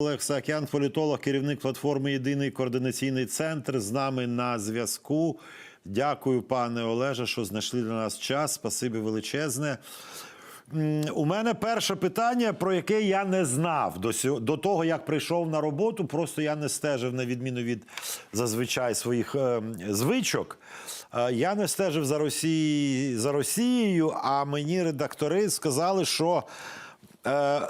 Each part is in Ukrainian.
Олег Саакян, політолог, керівник платформи Єдиний координаційний центр з нами на зв'язку. Дякую, пане Олеже, що знайшли для нас час. Спасибі величезне. У мене перше питання, про яке я не знав до, до того, як прийшов на роботу. Просто я не стежив, на відміну від зазвичай своїх е, звичок. Е, я не стежив за, Росії, за Росією, а мені редактори сказали, що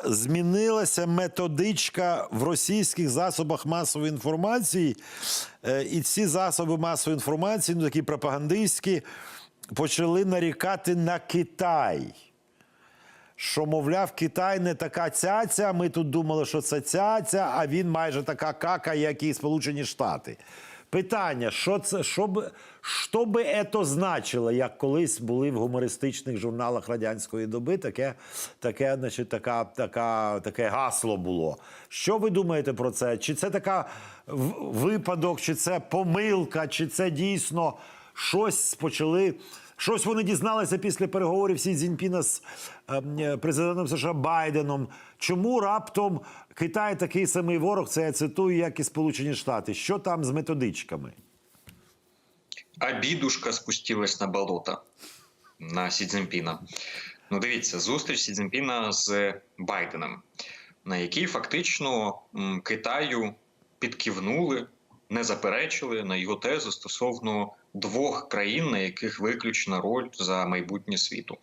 змінилася методичка в російських засобах масової інформації, е, і ці засоби масової інформації, ну такі пропагандистські, почали нарікати на Китай. Що, мовляв, Китай не така цяця. Ми тут думали, що це цяця, а він майже така кака, як і Сполучені Штати. Питання: що це, що б, що би це значило, як колись були в гумористичних журналах радянської доби, таке, таке, значить, така, така, таке гасло було. Що ви думаєте про це? Чи це така випадок, чи це помилка, чи це дійсно щось почали. Щось вони дізналися після переговорів Сі Цзіньпіна з ем, е, президентом США Байденом. Чому раптом Китай такий самий ворог? Це я цитую, як і Сполучені Штати. Що там з методичками? Обідушка спустилась на болото на Сі Цзіньпіна. Ну, дивіться, зустріч Сі Цзіньпіна з Байденом, на якій фактично Китаю підкивнули, не заперечили на його тезу стосовно двох країн, на яких виключена роль за майбутнє світу.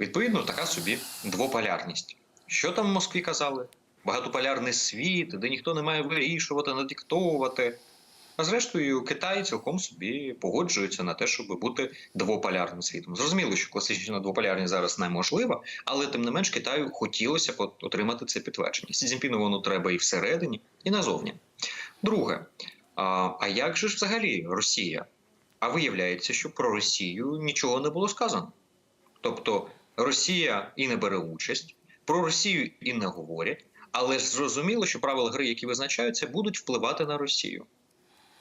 Відповідно, така собі двополярність. Що там в Москві казали? Багатополярний світ, де ніхто не має вирішувати, надиктовувати. А зрештою, Китай цілком собі погоджується на те, щоб бути двополярним світом. Зрозуміло, що класична двополярність зараз неможлива, але тим не менш Китаю хотілося б отримати це підтвердження. Сі Цзіньпіну воно треба і всередині, і назовні. Друге, а, як же ж взагалі Росія? А виявляється, що про Росію нічого не було сказано. Тобто Росія і не бере участь, про Росію і не говорять, але зрозуміло, що правила гри, які визначаються, будуть впливати на Росію.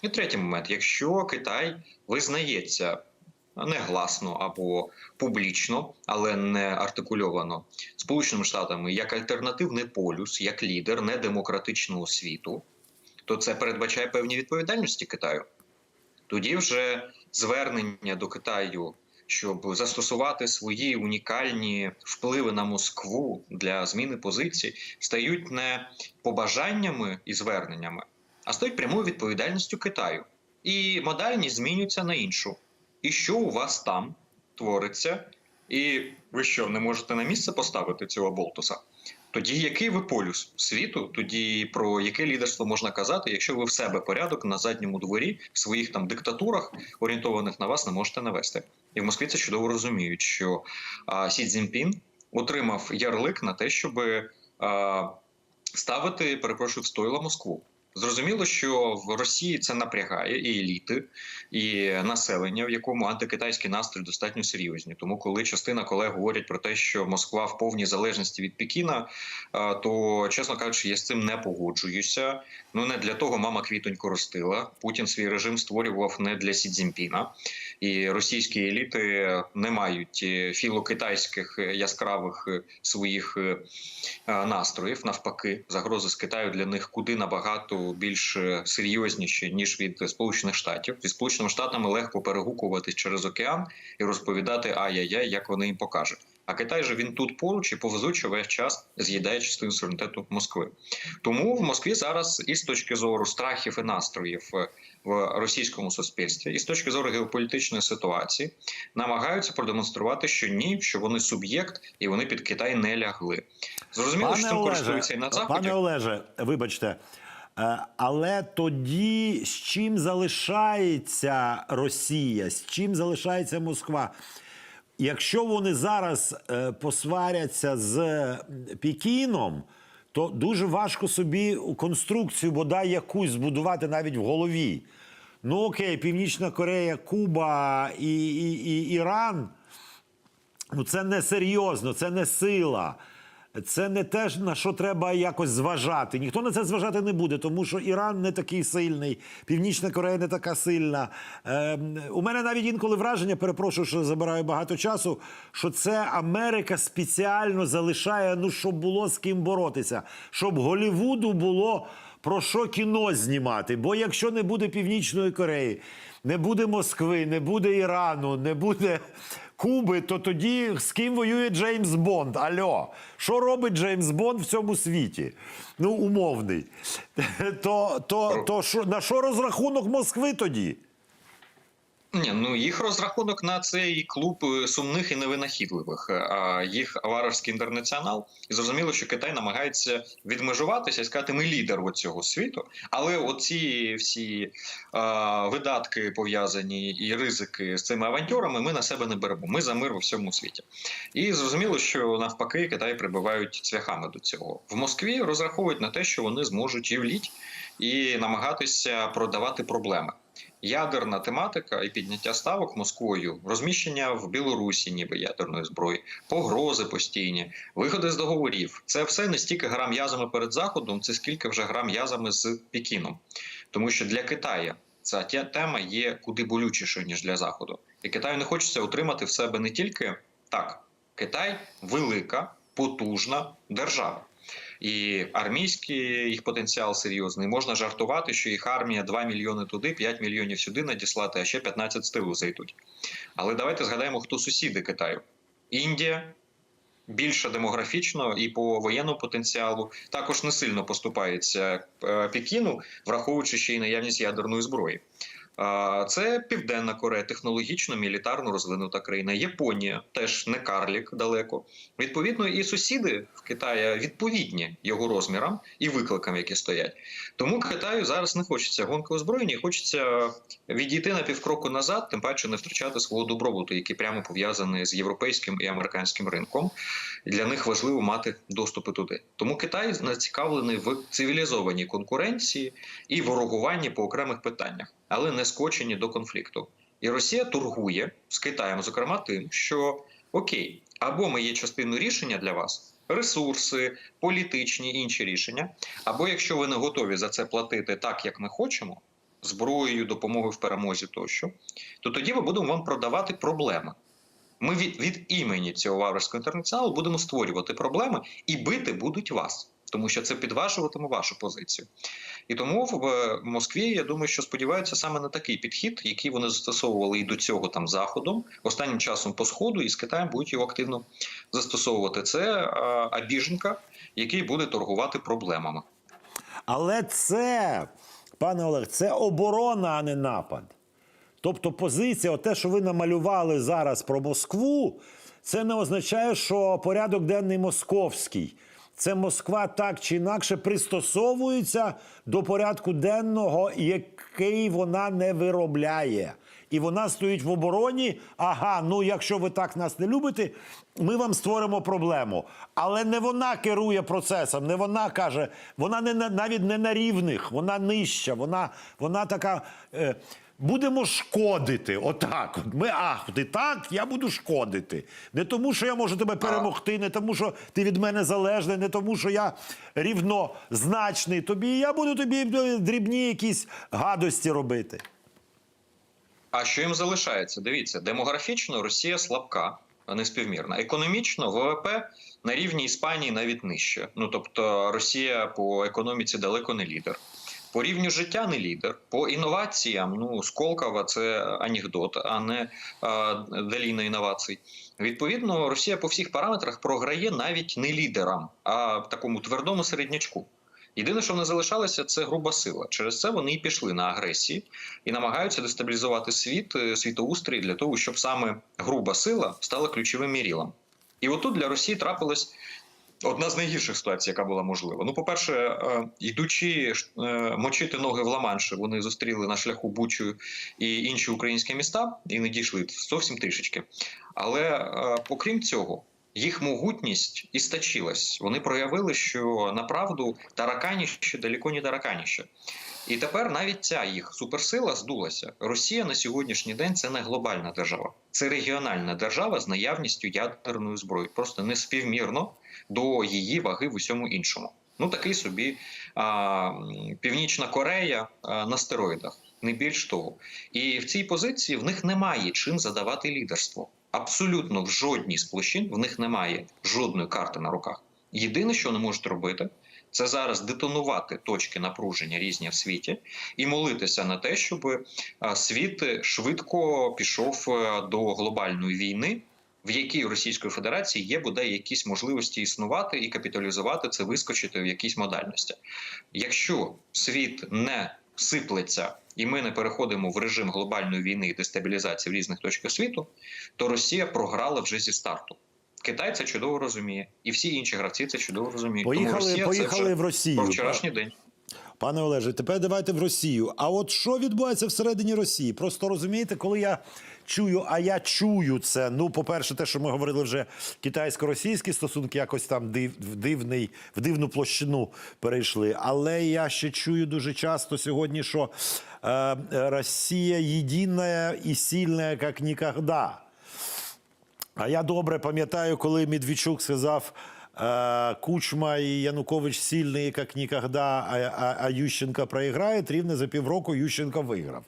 І третій момент: якщо Китай визнається негласно або публічно, але не артикульовано Сполученими Штатами як альтернативний полюс, як лідер недемократичного світу, то це передбачає певні відповідальності Китаю. Тоді вже звернення до Китаю, щоб застосувати свої унікальні впливи на Москву для зміни позицій, стають не побажаннями і зверненнями, а стають прямою відповідальністю Китаю. І модальність змінюється на іншу. І що у вас там твориться? І ви що, не можете на місце поставити цього болтуса? Тоді який ви полюс світу? Тоді про яке лідерство можна казати, якщо ви в себе порядок на задньому дворі в своїх там диктатурах, орієнтованих на вас, не можете навести? І в Москві це чудово розуміють, що а, Сі Цзіньпін отримав ярлик на те, щоб а, ставити, перепрошую, в стойла Москву. Зрозуміло, що в Росії це напрягає і еліти, і населення, в якому антикитайські настрої достатньо серйозні. Тому, коли частина колег говорять про те, що Москва в повній залежності від Пекіна, е, то чесно кажучи, я з цим не погоджуюся. Ну не для того мама квітонько ростила. Путін свій режим створював не для Сі Цзіньпіна. і російські еліти не мають е, філокитайських яскравих е, своїх настроїв. Навпаки, загрози з Китаю для них куди набагато більш е, серйозніші ніж від Сполучених Штатів. Зі Сполученими Штатами легко перегукуватись через океан і розповідати ай-яй-яй, як вони їм покажуть. А Китай же він тут поруч і повезуче весь час з'їдає частину суверенітету Москви. Тому в Москві зараз і з точки зору страхів і настроїв е, в російському суспільстві, і з точки зору геополітичної ситуації намагаються продемонструвати, що ні, що вони суб'єкт і вони під Китай не лягли. Зрозуміло, що цим користуються і на заході. пане Олеже, вибачте. Е, Але тоді з чим залишається Росія, з чим залишається Москва? Якщо вони зараз е, посваряться з м, Пекіном, то дуже важко собі конструкцію, бодай якусь збудувати навіть в голові. Ну окей, Північна Корея, Куба і, і, і Іран. Ну, це не серйозно, це не сила. Це не те, на що треба якось зважати. Ніхто на це зважати не буде, тому що Іран не такий сильний, Північна Корея не така сильна. Е, у мене навіть інколи враження, перепрошую, що забираю багато часу, що це Америка спеціально залишає, ну щоб було з ким боротися, щоб Голівуду було про що кіно знімати. Бо якщо не буде Північної Кореї, не буде Москви, не буде Ірану, не буде Куби, то тоді з ким воює Джеймс Бонд? Альо, що робить Джеймс Бонд в цьому світі? Ну, умовний. То, то, то то на що розрахунок Москви тоді? Ні, ну їх розрахунок на цей клуб е, сумних і невинахідливих, е, а їх варварський інтернаціонал. І зрозуміло, що Китай намагається відмежуватися і сказати, ми лідер цього світу. Але оці всі а, видатки пов'язані і ризики з цими авантюрами ми на себе не беремо. Ми за мир у всьому світі. І зрозуміло, що навпаки Китай прибувають цвяхами до цього. В Москві розраховують на те, що вони зможуть юліть і намагатися продавати проблеми. Ядерна тематика і підняття ставок Москвою, розміщення в Білорусі, ніби ядерної зброї, погрози постійні, виходи з договорів. Це все не стільки гра м'язами перед заходом, це скільки вже гра м'язами з Пекіном. Тому що для Китаю ця тема є куди болючішою ніж для заходу, і Китаю не хочеться утримати в себе не тільки так. Китай велика, потужна держава. І армійський їх потенціал серйозний. Можна жартувати, що їх армія 2 мільйони туди, 5 мільйонів сюди надіслати, а ще 15 з тилу зайдуть. Але давайте згадаємо, хто сусіди Китаю: Індія. Більше демографічно і по воєнному потенціалу також не сильно поступається е, Пекіну, враховуючи ще й наявність ядерної зброї. Це Південна Корея, технологічно, мілітарно розвинута країна. Японія теж не карлік далеко. Відповідно, і сусіди в Китаї відповідні його розмірам і викликам, які стоять. Тому Китаю зараз не хочеться гонки озброєння, хочеться відійти на півкроку назад, тим паче не втрачати свого добробуту, який прямо пов'язаний з європейським і американським ринком. Для них важливо мати доступи туди. Тому Китай зацікавлений в цивілізованій конкуренції і ворогуванні по окремих питаннях, але не скочені до конфлікту. І Росія торгує з Китаєм, зокрема, тим, що окей, або ми є частиною рішення для вас. Ресурси, політичні інші рішення. Або якщо ви не готові за це платити так, як ми хочемо, зброєю, допомогою в перемозі тощо, то тоді ми будемо вам продавати проблеми. Ми від, від імені цього варварського інтернаціоналу будемо створювати проблеми і бити будуть вас, тому що це підважуватиме вашу позицію. І тому в Москві я думаю, що сподіваються саме на такий підхід, який вони застосовували і до цього там заходом, останнім часом по сходу, і з Китаєм будуть його активно застосовувати. Це Абіженка, який буде торгувати проблемами. Але це, пане Олег, це оборона, а не напад. Тобто позиція, те, що ви намалювали зараз про Москву, це не означає, що порядок денний московський. Це Москва так чи інакше пристосовується до порядку денного, який вона не виробляє. І вона стоїть в обороні. Ага, ну якщо ви так нас не любите, ми вам створимо проблему. Але не вона керує процесом, не вона каже, вона не на- навіть не на рівних, вона нижча, вона, вона така. Е, Будемо шкодити. Отак. От. Ми, а, ти так, я буду шкодити. Не тому, що я можу тебе перемогти, не тому, що ти від мене залежний, не тому, що я рівнозначний тобі. Я буду тобі дрібні якісь гадості робити. А що їм залишається? Дивіться, демографічно Росія слабка, а не співмірна. Економічно ВВП на рівні Іспанії навіть нижче. Ну тобто Росія по економіці далеко не лідер. По рівню життя не лідер, по інноваціям, ну Сколково це анекдот, а не а, доліна інновацій. Відповідно, Росія по всіх параметрах програє навіть не лідерам, а такому твердому середнячку. Єдине, що не залишалося, це груба сила. Через це вони і пішли на агресії і намагаються дестабілізувати світ, е, світоустрій для того, щоб саме груба сила стала ключовим мірілом. І отут для Росії трапилась одна з найгірших ситуацій, яка була можлива. Ну, по-перше, е, йдучи е, мочити ноги в Ла-Манше, вони зустріли на шляху Бучу і інші українські міста і не дійшли зовсім трішечки. Але е, окрім цього, їх могутність істочилась. Вони проявили, що направду тараканіще далеко не тараканіще. І тепер навіть ця їх суперсила здулася. Росія на сьогоднішній день це не глобальна держава, це регіональна держава з наявністю ядерної зброї, просто неспівмірно до її ваги в усьому іншому. Ну такий собі а, Північна Корея а, на стероїдах, не більш того. І в цій позиції в них немає чим задавати лідерство. Абсолютно в жодній з площин в них немає жодної карти на руках. Єдине, що вони можуть робити, це зараз детонувати точки напруження різні в світі і молитися на те, щоб е, світ швидко пішов е, до глобальної війни, в якій Російської Федерації є бодай якісь можливості існувати і капіталізувати це, вискочити в якісь модальності. Якщо світ не сиплеться і ми не переходимо в режим глобальної війни і дестабілізації в різних точках світу, то Росія програла вже зі старту. Китай це чудово розуміє, і всі інші гравці це чудово розуміють. Тому Поїхали, це поїхали вже в Росію. про вчорашній день. Пане Олеже, тепер давайте в Росію. А от що відбувається всередині Росії? Просто розумієте, коли я чую, а я чую це. Ну, по-перше, те, що ми говорили вже китайсько-російські стосунки, якось там див, в дивний, в дивну площину перейшли. Але я ще чую дуже часто сьогодні, що е, Росія єдина і сильна, як ніколи. А я добре пам'ятаю, коли Медведчук сказав. е, Кучма і Янукович сильні, як ніколи, а, Ющенка програє, рівно за півроку Ющенко виграв.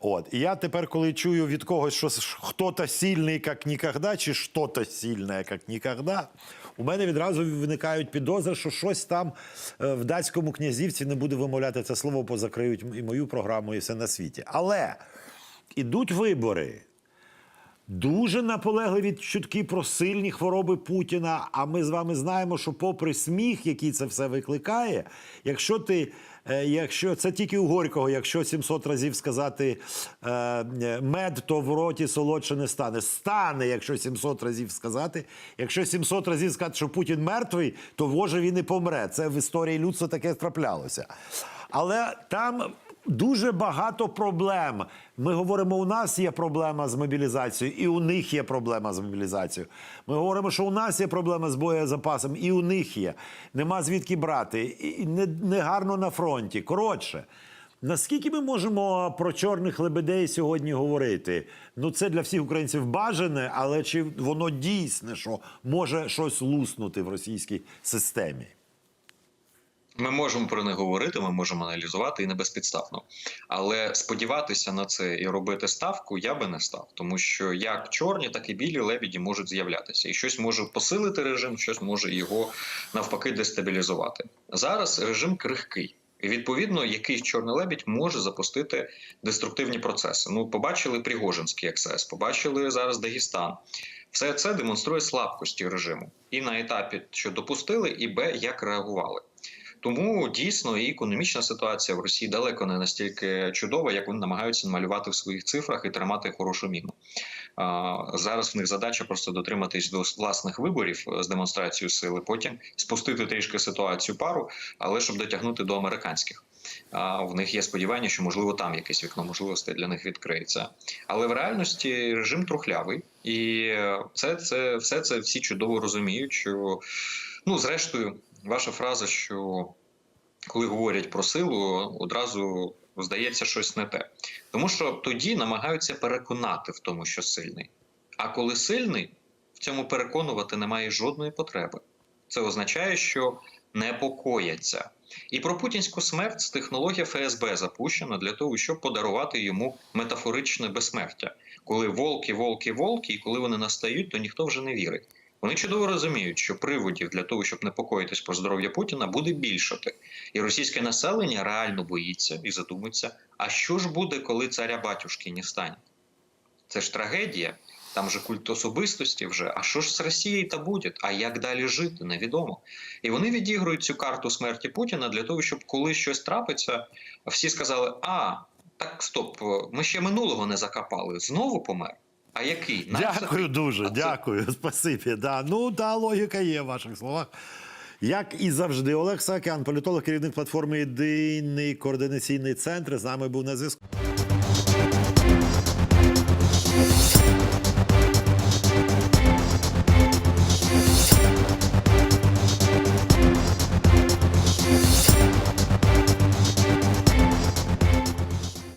От. І я тепер, коли чую від когось, що хто-то сильний, як ніколи, чи що-то сильне, як ніколи, у мене відразу виникають підозри, що щось там е, в датському князівці не буде вимовляти це слово, позакриють і мою програму, і все на світі. Але ідуть вибори. Дуже наполегливі чутки про сильні хвороби Путіна. А ми з вами знаємо, що, попри сміх, який це все викликає, якщо ти. е, Якщо це тільки у Горького, якщо 700 разів сказати е, мед, то в роті солодше не стане. Стане, якщо 700 разів сказати. Якщо 700 разів сказати, що Путін мертвий, то може він і помре. Це в історії людства таке траплялося. Але там дуже багато проблем. Ми говоримо, у нас є проблема з мобілізацією, і у них є проблема з мобілізацією. Ми говоримо, що у нас є проблема з боєзапасом, і у них є. Нема звідки брати. І не, не гарно на фронті. Коротше. Наскільки ми можемо про чорних лебедей сьогодні говорити? Ну, це для всіх українців бажане, але чи воно дійсне, що може щось луснути в російській системі? Ми можемо про них говорити, ми можемо аналізувати і не безпідставно. Але сподіватися на це і робити ставку я би не став, тому що як чорні, так і білі лебіді можуть з'являтися, і щось може посилити режим, щось може його навпаки дестабілізувати. Зараз режим крихкий. І відповідно, якийсь чорний лебідь може запустити деструктивні процеси. Ну, побачили Пригожинський ексцес, побачили зараз Дагестан. Все це демонструє слабкості режиму і на етапі, що допустили, і б, як реагували. Тому дійсно і економічна ситуація в Росії далеко не настільки чудова, як вони намагаються намалювати в своїх цифрах і тримати хорошу міну. Зараз в них задача просто дотриматись до власних виборів е, з демонстрацією сили, потім спустити трішки ситуацію пару, але щоб дотягнути до американських. А в них є сподівання, що можливо там якесь вікно можливостей для них відкриється. Але в реальності режим трухлявий, і це, це все це всі чудово розуміють. Що ну, зрештою, ваша фраза, що коли говорять про силу, одразу здається щось не те. Тому що тоді намагаються переконати в тому, що сильний. А коли сильний, в цьому переконувати немає жодної потреби. Це означає, що непокояться. І про путінську смерть технологія ФСБ запущена для того, щоб подарувати йому метафоричне безсмертя. Коли волки, волки, волки, і коли вони настають, то ніхто вже не вірить. Вони чудово розуміють, що приводів для того, щоб непокоїтись про здоров'я Путіна, буде більшати. І російське населення реально боїться і задумується: а що ж буде, коли царя батюшки не стане? Це ж трагедія. Там же культ особистості вже. А що ж з Росією та буде? А як далі жити? Невідомо. І вони відігрують цю карту смерті Путіна для того, щоб коли щось трапиться, всі сказали: А, так стоп, ми ще минулого не закопали. Знову помер. А який? Дякую дуже, А це- дякую. Спасибі. Да. Ну, та логіка є в ваших словах. Як і завжди, Олег Сакян, політолог, керівник платформи Єдиний координаційний центр, з нами був на зв'язку.